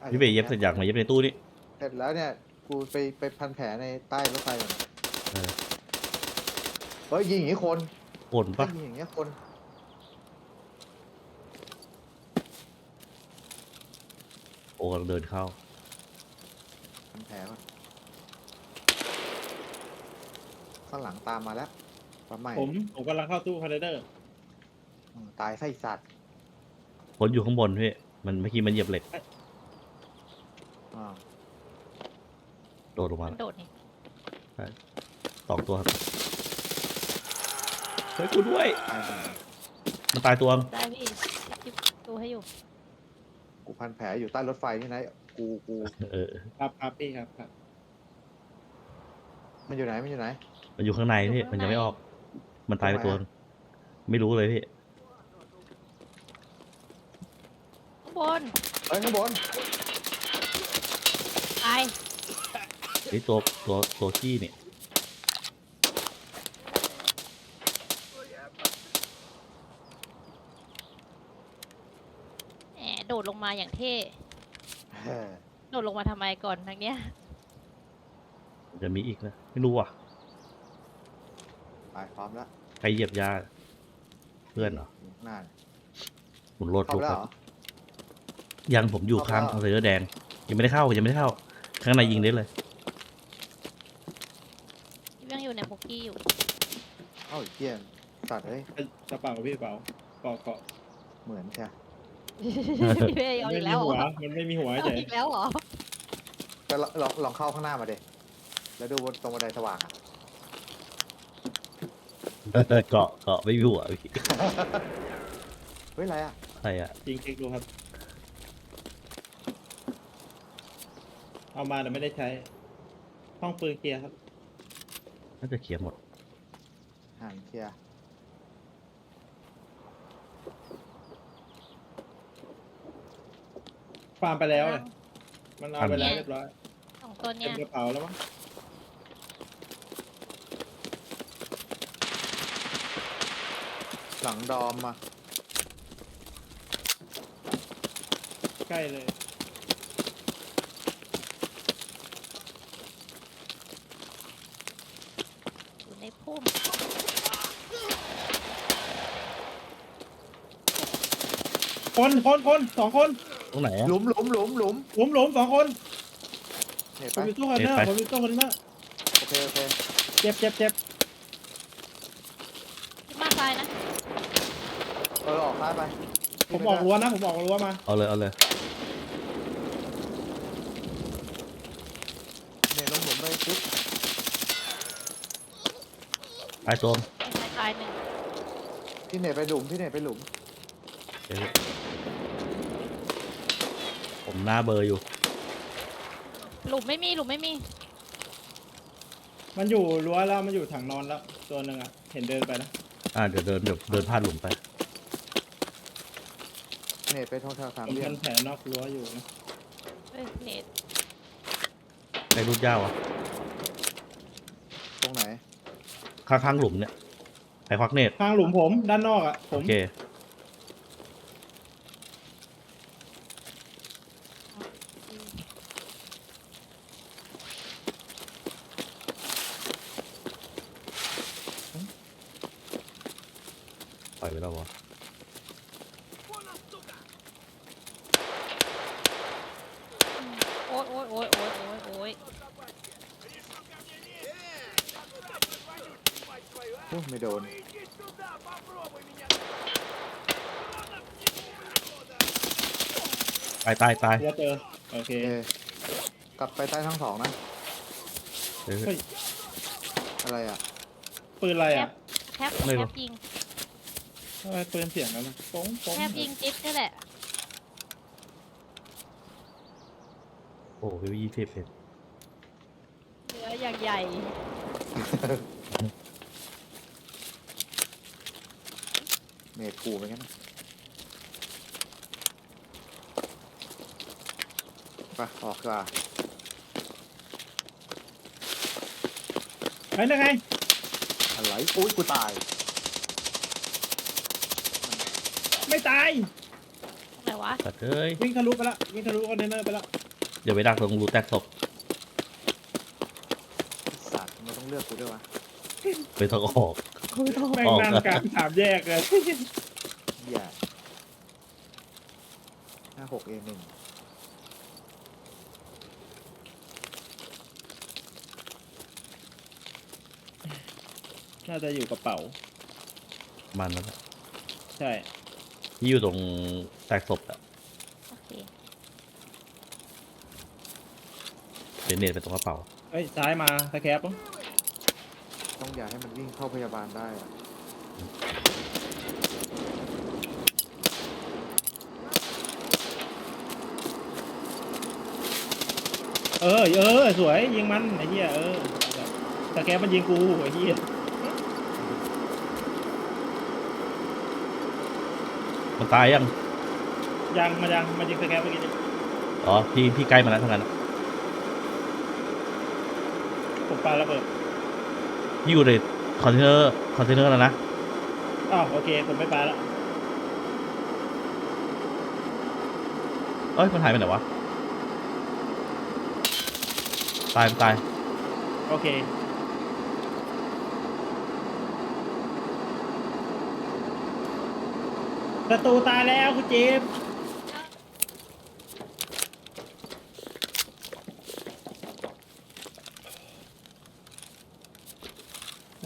อาจจะพี่เบย์เย็บเสร็จอย่างมาเย็บในตู้นี่เสร็จแล้วเนี่ย กูไปไปพันแผลในใต้รถไฟก่อนเออเฮ้ยยิงอย่างนี้คนโอนปะถ้ายิงอย่างเงี้ยคนโอ้กำลังเดินเข้า พันแผลก่อนข้างหลังตามมาแล้วปลาใหม่ผมผมกำลังเข้าตู้คอนเทนเนอร์อืมตายไส้สัตว์คนอยู่ข้างบนพี่มันเมื่อกี้มันเหยียบเหล็ก อ่าโดดลงมามันโดดนี่สองตัวครับเฮ้ยกูด้วยตายหมดมันตายตัวงได้พี่จิบตัวให้อยู่กูพันแผลอยู่ใต้รถไฟนี่นะกูกูเออครับครับพี่ครับครับมันอยู่ไหนมันอยู่ไหน มันอยู่ข้างในพี่มันยังไม่ออก มันตายไปตัวงไม่รู้เลยพี่ข้างบนเฮ้ยข้างบนตายไอ้ยตัวตัวตัวขี้เนี่ยแหมโดดลงมาอย่างเท่เฮ้ยโดดลงมาทำไมก่อนทางเนี้ย มันจะมีอีกนะไม่รู้อะไปพร้อมแล้วใครเหยียบยา เพื่อนเหรออยู่ข้างหน้าเนี่ยหมุนรถเข้าลุกไปแล้วคเหรัรบอ ยังผมอยู่ข้างเข้าคไปอนแล้วเทนเนอร์แดงยังไม่ได้เข้ายังไม่ได้เข้า ข้างในยิงได้เลย ยังอยู่ในบุกกี้อยู่ เอ้าไอ้เกียสัตว์เอ้ยกระเป๋าพี่กระเป๋าเกาะเกาะเหมือนใช่พี่เบย์เอามันอีไม่กมีแล้วเหรหัวอมันไม่มีหัวเอาเฉยอีกแล้วเหรอก็ลองลองลองเข้าข้างหน้ามาเด็แล้วดูบนตรงบันไดสว่างอะเกาะเกาะไม่มีหัวพี่เฮ้ยอะไรอะอะไรอะ จริงเช็คดูครับ เอามาแต่ไม่ได้ใช้ ห้องปืนเคลียร์ครับ น่าจะเคลียร์หมด ห่างเคลียร์ฟาร์มไปแล้วเลยมันเอาไปแล้วเรียบร้อยสองตัวเต็เนี้มยกระเป๋าแล้วมั้งหลังดอมมาใกล้เลยอยู่ในพุ่ม คนคนคนสองคนตรงไหนอะหลุมหลุมหลุมหลุมหลุมหลุมสองคนเห็นผปะมอยู่ตู้คอนเทนเนอร์เอ็ดไปผมอยู่ตู้คอนเทนเนอร์โอเคโอเคเจ็บเจ็บเจ็บที่มาตายนะเออออกซ้ายไปผมออกรั้วนะผมออกรั้วมาเอาเลยเอาเลยเนี่ยลงหลุมไปปุ๊บตายตัวงตายตายหนึ่งพี่เนตไปหลุมพี่เนตไปหลุมเดี๋ยวพี่ ผมหน้าเบอร์อยู่ หลุมไม่มีหลุมไม่มี มันอยู่รั้วแล้วมันอยู่ถังนอนแล้ว ตัวหนึ่งอะ เห็นเดินไปนะอ่าเดี๋ยวเดินเดี๋ยวเดินพลาดหลุมไป เนตไปทางทางสามผมเหลี่ยพัมนแผลนอกรั้วอยู่นะเฮ้ยเน็ตใครรูดยาวอะตรงไหน ข้างข้างหลุมเนี่ยใครควักเนตข้างหลุมผมด้านนอกอะผโอมเค ปล่อยไปแล้ววะโอ๊ยโอ๊ยโอ๊ยโอ๊ยโอ๊ยโอ๊ยโอ้ไม่โดน ตายตายตายรั้วเจอ โอเคโอเคกลับไปใต้ทั้งสองนะเดี๋ยวเฮ้ยอะไรอะ ปืนอะไรอะแทบไม่แทรู้บยิง ทำไมปืนเสียงแล้วนะโป้งโป้งแทบยิงจิ๊บนี่แหละ โอ้โหยี่สิบเอ็ดเนื้ออย่างใหญ่เนตกูไปงั้นนะไปออกดีกว่าไอ้นั่นไงอะไรอุ้ยกูตาย ไม่ตายตรงไหนวะะสัตว์เอ้ย วิ่งทะลุไปละวิ่งทะลุคอนเทนเนอร์ไปละเดี๋ยวไปดักตรงรูแตกศพสัตว์มันต้องเลือกกูด้วยวะไปทางออกแม่งออกนั่งอะกลางสามแยกเลยเหี้ยห้าหกเอหนึ่งน่าจะอยู่กระเป๋ามันนั่นแหละใช่ ที่อยู่ตรงแตกศพอะโอเคเดี๋ยวเน็ตไปตรงกระเป๋าเอ้ยซ้ายมาสแคปปะต้องอย่าให้มันวิ่งเข้าพยาบาลได้อะเออเออ สวยยิงมันไอ้เหี้ยเออสแคปมันยิงกูไอ้เหี้ย มันตายยัง ยังมายังมายิงสแคปเมื่อกี้นี้อ๋อ พี่พี่ใกล้มาแล้วทั้งนั้นอะผมปาระเบิดพี่อยู่ในคอนเทนเนอร์คอนเทนเนอร์แล้วนะอ๋อโอเค ผมไม่ปาละเอ้ย มันหายไปไหนวะ ตายมันตาย โอเค ศัตรูตายแล้วคุณเจมส์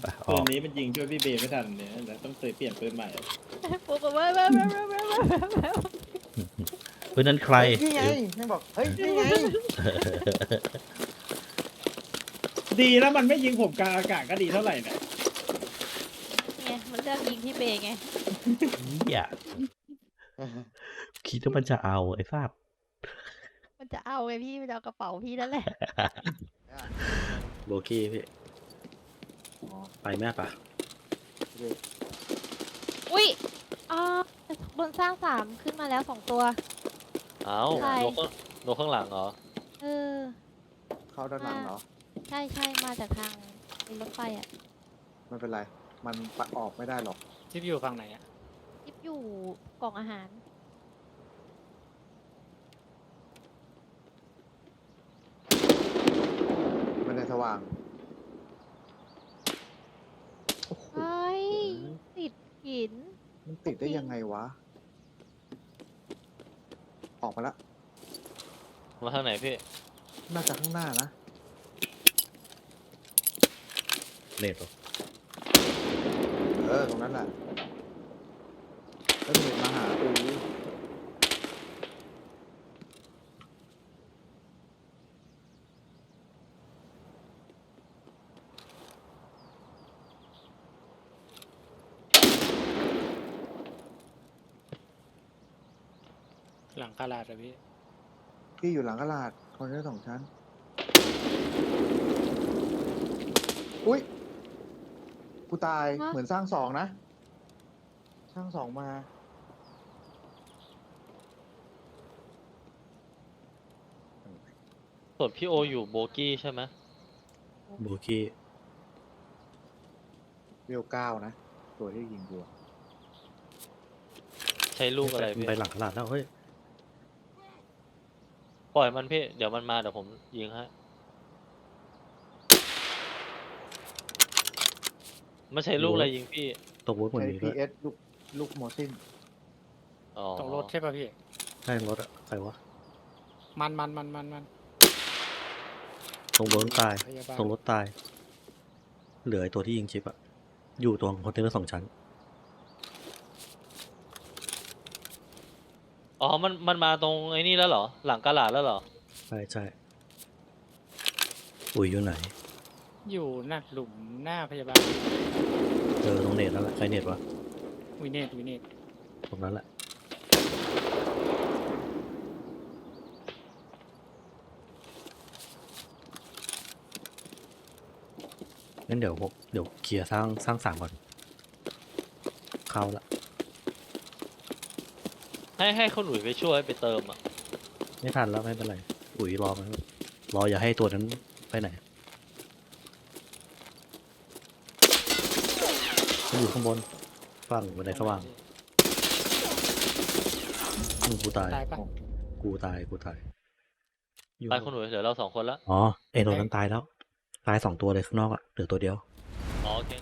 ไปอปือนกนี้มันยิงช่วยพี่เบย์ไม่ทันเนี่ยแต่ต้องเคยเปลี่ยนปืนใหม่ปุ๊บปุ๊บปุ๊บปุ๊บปุ๊บปุ๊บปุ๊บเพื่อนนั้นใคร นี่ไงแม่งบอก เฮ้ย นี่ไง ดีแล้วมันไม่ยิงผมกลางอากาศก็ดีเท่าไหร่เนี่ยไงมันเลือกยิงที่เบย์ไง เหี้ยคิดว่ามันจะเอาไอ้ฟาบมันจะเอาไงพี่มันจะเอากระเป๋าพี่นั่นแหละโบกี้พี่อ๋อไปแม่ปะโอเคอุ้ยอ่าบนสร้างสามขึ้นมาแล้วสองตัว เอ้าใช่นกข้างนกข้างหลังเหรอ เออ เข้าด้านหลังเหรอ ใช่ใช่มาจากทางรถไฟอะ ไม่เป็นไร มันปะออกไม่ได้หรอกจิ๊บอยู่ฝั่งไหนอะยิบ อยู่กล่องอาหาร มันในสว่าง โอ้โห เฮ้ยติดหิน มันติดได้ยังไงวะ ออกมาละ มาทางไหนพี่ น่าจะข้างหน้านะ เน็ตเหรอเออ ตรงนั้นแหละ แล้วมันเห็นมาหากูหลังคาลาดอะพี่ที่อยู่หลังกระลาดคอนเทนเนอร์สองชั้น อุ้ยกูตายฮะ เหมือนสร้างสองนะ สร้างสองมา ส่วนพี่โออยู่โบกี้ใช่ไหมโบกี้เวลเก้านะ ตัวที่ยิงกูอะใช้ลูกอะไรพี่ไปหลังตลาดแล้วเฮ้ยปล่อยมันพี่ เดี๋ยวมันมาเดี๋ยวผมยิงให้ไม่ใช่ลูกอะไรยิงพี่ตกรถเหมือนใช้มีด้วย PS ลูกลูกโมซินอ๋อตกรถใช่ป่ะพี่ ใช่รถอะใครวะ มันมันมันมันมัน ตรงรถตายพยาบาลตรงรถตาย เหลือไอตัวที่ยิงชิปอะอยู่ตรงคอนเทนเนอร์สองชั้น อ๋อ มัน มันมาตรงไอ้นี่แล้วเหรอ หลังกาลาดแล้วเหรอ ใช่ใช่อุ๋ยอยู่ไหน อยู่หน้าหลุมหน้าพยาบาลเจอตรงเน็ตนั่นแหละใครเน็ตวะวินเนตวินเนตตรงนั้นแหละ งั้นเดี๋ยวผมเดี๋ยวเคลียร์สร้างสร้างสามก่อน เข้าละให้ให้คนอุ่ยไปช่วยไปเติมอะ ไม่ทันแล้วไม่เป็นไร อุ๋ยรอมันรออย่าให้ตัวนั้นไปไหนมันอยู่ข้างบนฝั่งบันไดสว่างอืมกูตาย ตายปะกูตาย กูตายอยู่ไปคุณหนุ่ยเหลือเราสองคนละ อ๋อไอโนนั้นตายแล้ว ตายสองตัวเลยข้างนอกอะเหลือตัวเดียว อ๋อโอเค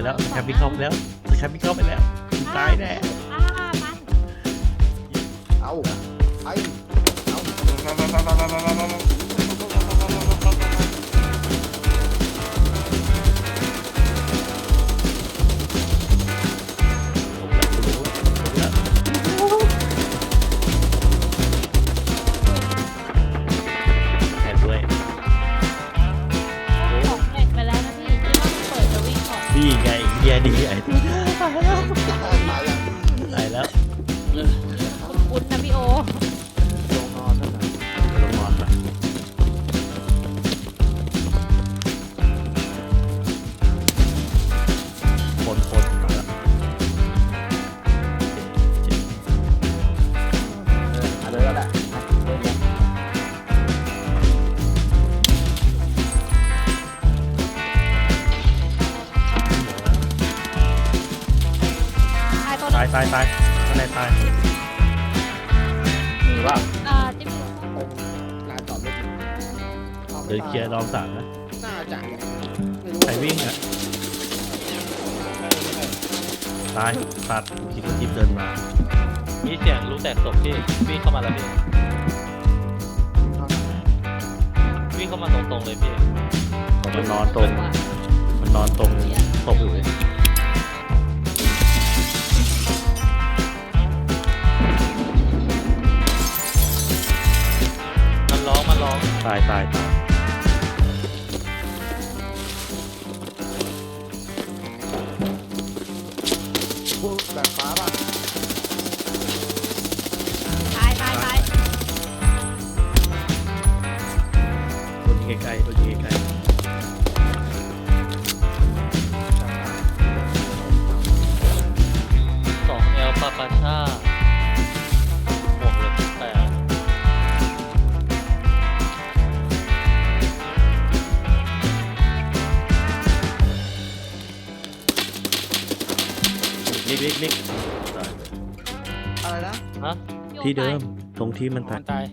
ไปแล้วแคปปี้เข้าไปแล้วแคปปี้เข้าไปแล้วตายแน่อ่ามันเอาไอ้เอา ดี๋ยวเคลียร์รองสามนะน่าจะไม่รู้ใครวิ่งอะตายตัดคิดว่าจิ๊บเดินมามีเสียงรู้แตกศพพี่วิ่งเข้ามาแล้วพี่วิ่งเข้ามาตรงๆเลยพี่มันนอนตรง มันนอนตรงศพอยู่เลยมันร้องมันร้อง ตายตายตาย ไกลๆโดนยิงไกลสองเอลปาปาชาบวกเหลือแปดๆลิกลิกลิกตายอะไรนะฮะโยกที่เดิไปมตรงที่มันมัตายนตาย